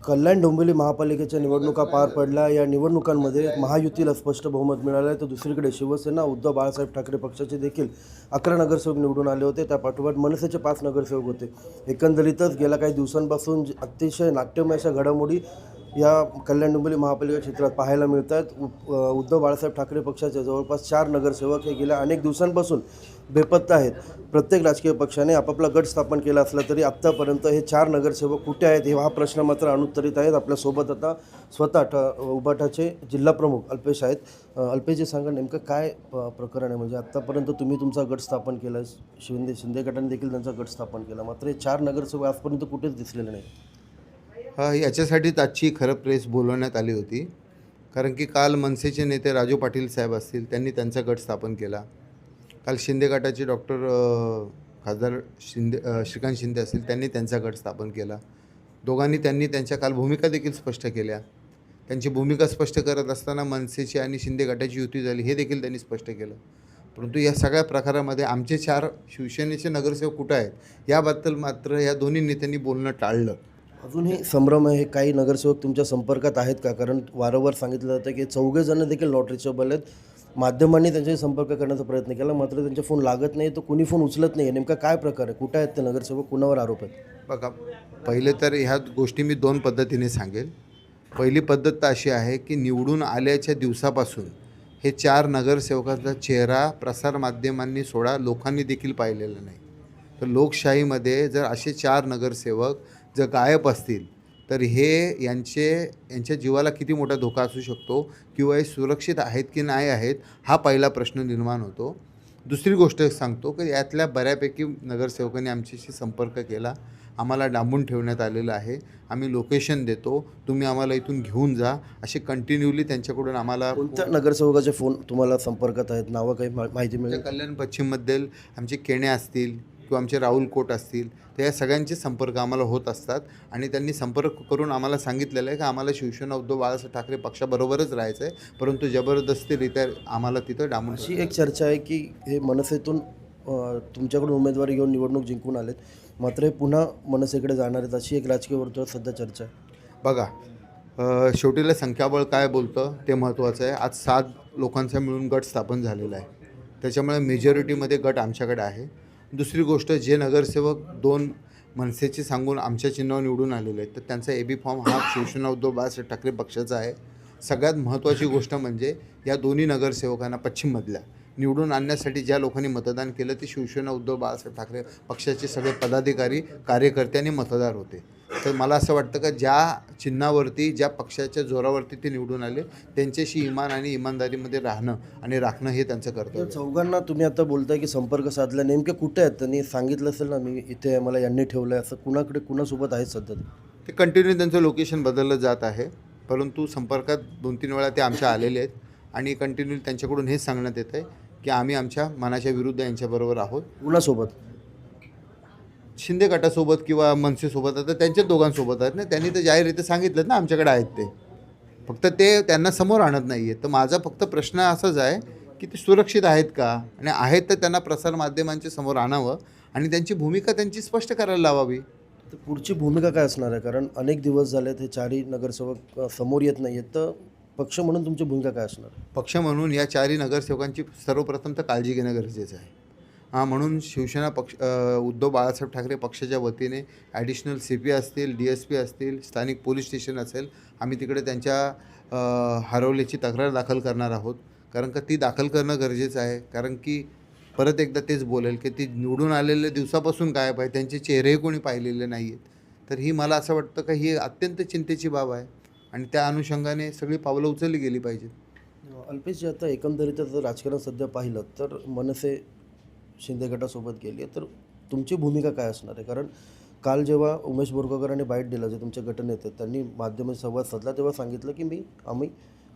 कल्याण डोंबिवली महापालिकेच्या निवडणुका पार पडल्या. या निवडणुकांमध्ये महायुतीला स्पष्ट बहुमत मिळालं आहे. तर दुसरीकडे शिवसेना उद्धव बाळासाहेब ठाकरे पक्षाचे देखील अकरा नगरसेवक निवडून आले होते. त्या पाठोपाठ मनसेचे पाच नगरसेवक होते. एकंदरीतच गेल्या काही दिवसांपासून अतिशय नाट्यमय अशा घडामोडी या कल्याण डोंबिवली महापालिका क्षेत्रात पाहायला मिळत आहेत उ- उद्धव बाळासाहेब ठाकरे पक्षाचे जवळपास चार नगरसेवक हे गेल्या अनेक दिवसांपासून बेपत्ता आहेत. प्रत्येक राजकीय पक्षाने आपापला गट स्थापन केला असला तरी आत्तापर्यंत हे चार नगरसेवक कुठे आहेत हे हा प्रश्न मात्र अनुत्तरित आहेत. आपल्यासोबत आता स्वतः ट उबाटाचे जिल्हा प्रमुख अल्पेश आहेत. अल्पेशजी सांगा नेमकं काय प- प्रकरण आहे? म्हणजे आत्तापर्यंत तुम्ही तुमचा गट स्थापन केला. आहे शिंदे शिंदे गटाने देखील त्यांचा गट स्थापन केला. मात्र हे चार नगरसेवक आजपर्यंत कुठेच दिसलेले नाही हा याच्यासाठीच आजची खरं प्रेस बोलवण्यात आली होती. कारण की काल मनसेचे नेते राजू पाटील साहेब असतील त्यांनी त्यांचा गट स्थापन केला. काल शिंदे गटाचे डॉक्टर खासदार शिंदे श्रीकांत शिंदे असतील त्यांनी त्यांचा गट स्थापन केला. दोघांनी त्यांनी त्यांच्या काल भूमिका देखील स्पष्ट केल्या. त्यांची भूमिका स्पष्ट करत असताना मनसेची आणि शिंदे गटाची युती झाली हे देखील त्यांनी स्पष्ट केलं. परंतु या सगळ्या प्रकारामध्ये आमचे चार शिवसेनेचे नगरसेवक कुठं आहेत याबद्दल मात्र या दोन्ही नेत्यांनी बोलणं टाळलं. अजूनही संभ्रम आहे हे काही नगरसेवक तुमच्या संपर्कात आहेत का? कारण वारंवार सांगितलं जातं की चौघे जण देखील नॉट रिचेबल आहेत. माध्यमांनी त्यांच्याशी संपर्क करण्याचा प्रयत्न केला मात्र त्यांचे फोन लागत नाही तर कुणी फोन उचलत नाही. नेमका काय प्रकार आहे? कुठे आहेत ते नगरसेवक? कुणावर आरोप आहेत? बघा पहिले तर ह्या गोष्टी मी दोन पद्धतीने सांगेल. पहिली पद्धत तर अशी आहे की निवडून आल्याच्या दिवसापासून हे चार नगरसेवकाचा चेहरा प्रसारमाध्यमांनी सोडा लोकांनी देखील पाहिलेला नाही. तर लोकशाहीमध्ये जर असे चार नगरसेवक जर गायब असतील तर हे यांचे यांच्या जीवाला किती मोठा धोका असू शकतो किंवा हे सुरक्षित आहेत की नाही आहेत हा पहिला प्रश्न निर्माण होतो. दुसरी गोष्ट सांगतो की यातल्या बऱ्यापैकी नगरसेवकांनी आमच्याशी संपर्क केला. आम्हाला डांबून ठेवण्यात आलेलं आहे. आम्ही लोकेशन देतो. तुम्ही आम्हाला इथून घेऊन जा. असे कंटिन्युअली त्यांच्याकडून आम्हाला कोणत्या नगरसेवकाचे फोन तुम्हाला संपर्कात आहेत? नावं काही माहिती मिळेल? कल्याण पश्चिममध्ये आमचे केणे असतील किंवा आमचे राहुल कोट असतील तर या सगळ्यांचे संपर्क आम्हाला होत असतात. आणि त्यांनी संपर्क करून आम्हाला सांगितलेलं आहे की आम्हाला शिवसेना उद्धव बाळासाहेब ठाकरे पक्षाबरोबरच राहायचं आहे परंतु जबरदस्तीरित्या आम्हाला तिथं डांबून अशी एक चर्चा आहे की हे मनसेतून तुमच्याकडून उमेदवारी घेऊन निवडणूक जिंकून आलेत. मात्र हे पुन्हा मनसेकडे जाणार आहेत अशी एक राजकीय वर्तुळात सध्या चर्चा आहे. बघा शेवटीला संख्याबळ काय बोलतं ते महत्त्वाचं आहे. आज सात लोकांचा मिळून गट स्थापन झालेला आहे. त्याच्यामुळे मेजॉरिटीमध्ये गट आमच्याकडे आहे. दुसरी गोष्ट जे नगरसेवक दोन मनसेचे सांगून आमच्या चिन्हावर निवडून आलेले आहेत तर त्यांचा ए बी फॉर्म हा शिवसेना उद्धव बाळासाहेब ठाकरे पक्षाचा आहे. सगळ्यात महत्त्वाची गोष्ट म्हणजे या दोन्ही नगरसेवकांना पश्चिममधल्या. निवडून आणण्यासाठी ज्या लोकांनी मतदान केलं ते शिवसेना उद्धव बाळासाहेब ठाकरे पक्षाचे सगळे पदाधिकारी कार्यकर्ते आणि मतदार होते तर मला असं वाटतं का ज्या चिन्हावरती ज्या पक्षाच्या जोरावरती ते निवडून आले त्यांच्याशी इमान आणि इमानदारीमध्ये राहणं आणि राखणं हे त्यांचं कर्तव्य आहे. चौघांना तुम्ही आता बोलताय की संपर्क साधला नेमके कुठे आहेत त्यांनी सांगितलं असेल ना मी इथे आहे, मला यांनी ठेवलं आहे असं कुणाकडे कुणासोबत आहेत सध्या ते? ते कंटिन्यू त्यांचं लोकेशन बदललं जात आहे परंतु संपर्कात दोन तीन वेळा ते आमच्या आलेले आहेत आणि कंटिन्यू त्यांच्याकडून हेच सांगण्यात येतं आहे की आम्ही आमच्या मनाच्या विरुद्ध यांच्याबरोबर आहोत. कुणासोबत शिंदे गटासोबत किंवा मनसेसोबत आता त्यांच्याच दोघांसोबत आहेत ना? त्यांनी तर जाहीर सांगितलं ना आमच्याकडे आहेत ते. फक्त ते त्यांना समोर आणत नाही आहे तर माझा फक्त प्रश्न असाच आहे की ते सुरक्षित आहेत का? आणि आहेत तर त्यांना प्रसारमाध्यमांच्या समोर आणावं आणि त्यांची भूमिका त्यांची स्पष्ट करायला लावावी. तर पुढची भूमिका काय असणार आहे? कारण अनेक दिवस झालेत हे चारही नगरसेवक समोर येत नाही आहेत तर पक्ष म्हणून तुमची भूमिका काय असणार? पक्ष म्हणून या चारही नगरसेवकांची सर्वप्रथम तर काळजी घेणं गरजेचं आहे. हां म्हणून शिवसेना पक्ष उद्धव बाळासाहेब ठाकरे पक्षाच्या वतीने ॲडिशनल सी पी असतील डी एस पी असतील स्थानिक पोलीस स्टेशन असेल आम्ही तिकडे त्यांच्या हरवल्याची तक्रार दाखल करणार आहोत. कारण का ती दाखल करणं गरजेचं आहे. कारण की परत एकदा तेच बोलेल की ती निवडून आलेल्या दिवसापासून गायब आहे. त्यांचे चेहरेही कोणी पाहिलेले नाही आहेत तर ही मला असं वाटतं का ही अत्यंत चिंतेची बाब आहे. आणि त्या अनुषंगाने सगळी पावलं उचलली गेली पाहिजेत. अल्पेश आता एकंदरीतच जर राजकारण सध्या पाहिलं तर मनसे शिंदे गटासोबत गेली आहे तर तुमची भूमिका काय असणार आहे? कारण काल जेव्हा उमेश बोरगावकरांनी बाईट दिला जे तुमचे गटनेते त्यांनी माध्यमात संवाद साधला तेव्हा सांगितलं की मी आम्ही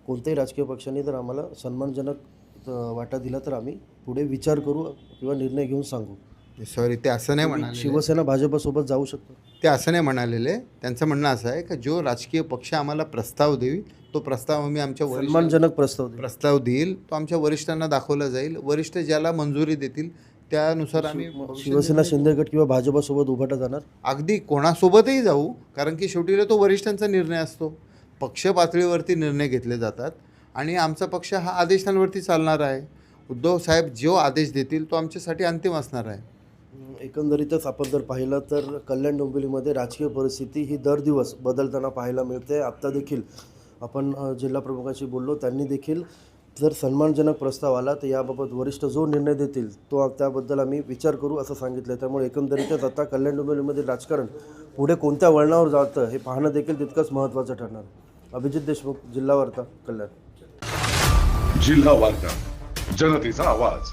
कोणत्याही राजकीय पक्षाने जर आम्हाला सन्मानजनक वाटा दिला तर आम्ही पुढे विचार करू किंवा निर्णय घेऊन सांगू. सॉरी ते असं नाही म्हणाले शिवसेना भाजपसोबत जाऊ शकतो. ते असं नाही म्हणालेले. त्यांचं म्हणणं असं आहे की जो राजकीय पक्ष आम्हाला प्रस्ताव देईल तो प्रस्ताव आम्ही आमच्या सन्मानजनक प्रस्ताव प्रस्ताव देईल. तो आमच्या वरिष्ठांना दाखवला जाईल. वरिष्ठ ज्याला मंजुरी देतील त्यानुसार आम्ही शिवसेना शिंदे गट किंवा भाजपसोबत उभाटा जाणार? अगदी कोणासोबतही जाऊ कारण की शेवटी तो वरिष्ठांचा निर्णय असतो. पक्ष पातळीवरती निर्णय घेतले जातात आणि आमचा पक्ष हा आदेशांवरती चालणार आहे. उद्धव साहेब जो आदेश देतील तो आमच्यासाठी अंतिम असणार आहे. एकंदरीतच आपण जर पाहिलं तर कल्याण डोंबिवलीमध्ये राजकीय परिस्थिती ही दर दिवस बदलताना पाहायला मिळते. आत्ता देखील आपण जिल्हा प्रमुखांशी बोललो त्यांनी देखील जर सन्मानजनक प्रस्ताव आला तर याबाबत वरिष्ठ जो निर्णय देतील तो त्याबद्दल आम्ही विचार करू असं सांगितलं त्यामुळे एकंदरीतच आता कल्याण डोंबिवलीमधील राजकारण पुढे कोणत्या वळणावर जातं हे पाहणं देखील तितकंच महत्त्वाचं ठरणार. अभिजित देशमुख जिल्हा वार्ता कल्याण. जिल्हा वार्ता जनतेचा आवाज.